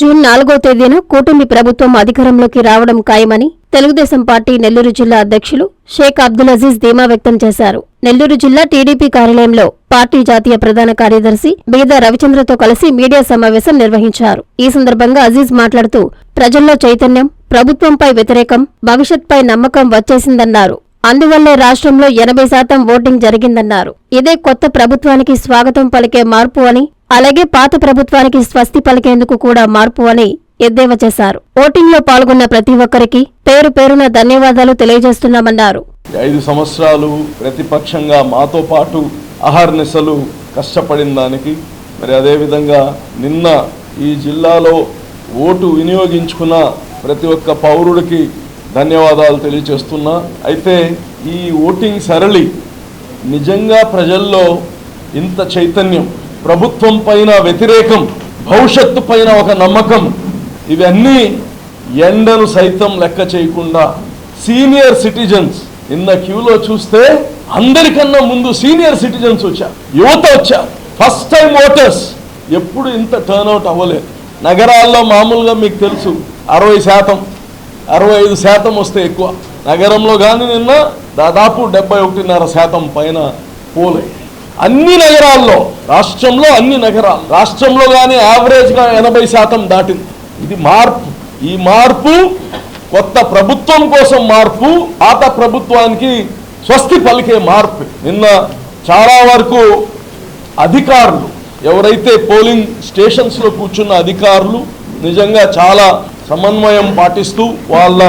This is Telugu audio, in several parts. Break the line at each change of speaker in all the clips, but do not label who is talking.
జూన్ నాలుగో తేదీన కూటమి ప్రభుత్వం అధికారంలోకి రావడం ఖాయమని తెలుగుదేశం పార్టీ నెల్లూరు జిల్లా అధ్యక్షులు షేక్ అబ్దుల్ అజీజ్ ధీమా వ్యక్తం చేశారు. నెల్లూరు జిల్లా టీడీపీ కార్యాలయంలో పార్టీ జాతీయ ప్రధాన కార్యదర్శి బీద రవిచంద్రతో కలిసి మీడియా సమావేశం నిర్వహించారు. ఈ సందర్భంగా అజీజ్ మాట్లాడుతూ ప్రజల్లో చైతన్యం ప్రభుత్వంపై వ్యతిరేకం భవిష్యత్పై నమ్మకం వచ్చేసిందన్నారు. అందువల్లే రాష్ట్రంలో ఎనభై శాతం ఓటింగ్ జరిగిందన్నారు. ఇదే కొత్త ప్రభుత్వానికి స్వాగతం పలికే మార్పు అని అలాగే పాత ప్రభుత్వానికి స్వస్తి పలికేందుకు కూడా మార్పు అని ఎద్దేవా చేశారు. ఓటింగ్లో పాల్గొన్న ప్రతి ఒక్కరికి పేరు పేరున ధన్యవాదాలు తెలియజేస్తున్నామన్నారు.
ఐదు సంవత్సరాలు ప్రతిపక్షంగా మాతో పాటు అహర్నిశలు కష్టపడిన దానికి మరి అదేవిధంగా నిన్న ఈ జిల్లాలో ఓటు వినియోగించుకున్న ప్రతి ఒక్క పౌరుడికి ధన్యవాదాలు తెలియచేస్తున్నా అయితే ఈ ఓటింగ్ సరళి నిజంగా ప్రజల్లో ఇంత చైతన్యం ప్రభుత్వం పైన వ్యతిరేకం భవిష్యత్తు పైన ఒక నమ్మకం. ఇవన్నీ ఎండను సైతం లెక్క చేయకుండా సీనియర్ సిటిజన్స్ నిన్న క్యూలో చూస్తే అందరికన్నా ముందు సీనియర్ సిటిజన్స్ వచ్చారు. యువత వచ్చారు. First time voters. ఎప్పుడు ఇంత టర్న్అవుట్ అవ్వలేదు. నగరాల్లో మామూలుగా మీకు తెలుసు అరవై శాతం అరవై ఐదు శాతం వస్తే ఎక్కువ. నగరంలో కానీ నిన్న దాదాపు డెబ్బై ఒకటిన్నర శాతం పైన పోలే. అన్ని నగరాల్లో రాష్ట్రంలో అన్ని నగరాలు రాష్ట్రంలో కానీ యావరేజ్గా ఎనభై శాతం దాటింది. ఇది మార్పు. ఈ మార్పు కొత్త ప్రభుత్వం కోసం మార్పు పాత ప్రభుత్వానికి స్వస్తి పలికే మార్పు. నిన్న చాలా వరకు అధికారులు ఎవరైతే పోలింగ్ స్టేషన్స్లో కూర్చున్న అధికారులు నిజంగా చాలా సమన్వయం పాటిస్తూ వాళ్ళ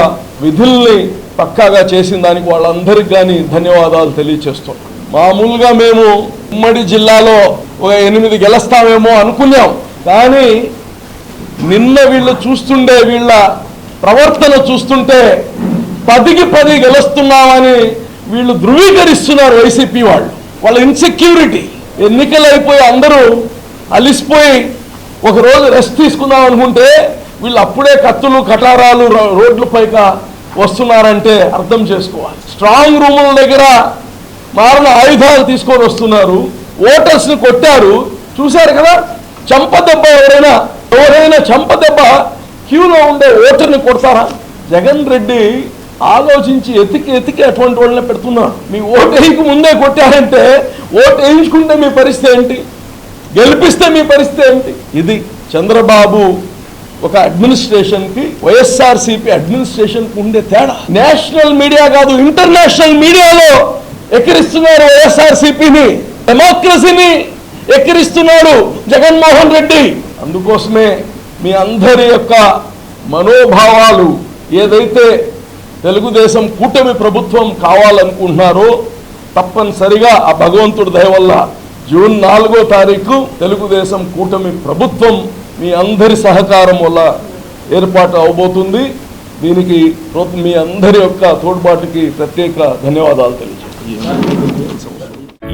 విధుల్ని పక్కాగా చేసిన దానికి వాళ్ళందరికీ కానీ ధన్యవాదాలు తెలియచేస్తాం మామూలుగా మేము ఉమ్మడి జిల్లాలో ఒక ఎనిమిది గెలుస్తామేమో అనుకున్నాం. కానీ నిన్న వీళ్ళు చూస్తుండే వీళ్ళ ప్రవర్తన చూస్తుంటే పదికి పది గెలుస్తున్నామని వీళ్ళు ధృవీకరిస్తున్నారు వైసీపీ వాళ్ళు. వాళ్ళ ఇన్సెక్యూరిటీ ఎన్నికలు అయిపోయి అందరూ అలిసిపోయి ఒకరోజు రెస్ట్ తీసుకుందాం అనుకుంటే వీళ్ళు అప్పుడే కత్తులు కటారాలు రో- రోడ్ల పైక వస్తున్నారంటే అర్థం చేసుకోవాలి. స్ట్రాంగ్ రూముల దగ్గర మారణ ఆయుధాలు తీసుకొని వస్తున్నారు. ఓటర్స్ని కొట్టారు. చూశారు కదా? చంపదెబ్బ ఎవరైనా ఎవరైనా చంపదెబ్బ క్యూలో ఉండే ఓటర్ని కొడతారా? జగన్ రెడ్డి ఆలోచించి ఎతికి ఎతికి అటువంటి వాళ్ళని పెడుతున్నారు. మీ ఓటు వేయకు ముందే కొట్టారంటే ఓటు వేయించుకుంటే మీ పరిస్థితి ఏంటి? గెలిపిస్తే మీ పరిస్థితి ఏంటి? ఇది చంద్రబాబు ఒక అడ్మినిస్ట్రేషన్కి వైఎస్ఆర్సీపీ అడ్మినిస్ట్రేషన్కి ఉండే తేడా. నేషనల్ మీడియా కాదు ఇంటర్నేషనల్ మీడియాలో ఎక్కిరిస్తున్నారు వైఎస్ఆర్సిపిని డెమోక్రసీని ఎక్కిరిస్తున్నాడు జగన్మోహన్ రెడ్డి. అందుకోసమే మీ అందరి యొక్క మనోభావాలు ఏదైతే తెలుగుదేశం కూటమి ప్రభుత్వం కావాలనుకుంటున్నారో తప్పనిసరిగా ఆ భగవంతుడి దయ వల్ల జూన్ నాలుగో తారీఖు తెలుగుదేశం కూటమి ప్రభుత్వం మీ అందరి సహకారం వల్ల ఏర్పాటు అవబోతుంది. దీనికి మీ అందరి యొక్క తోడ్పాటుకి ప్రత్యేక ధన్యవాదాలు Є.
Ну, це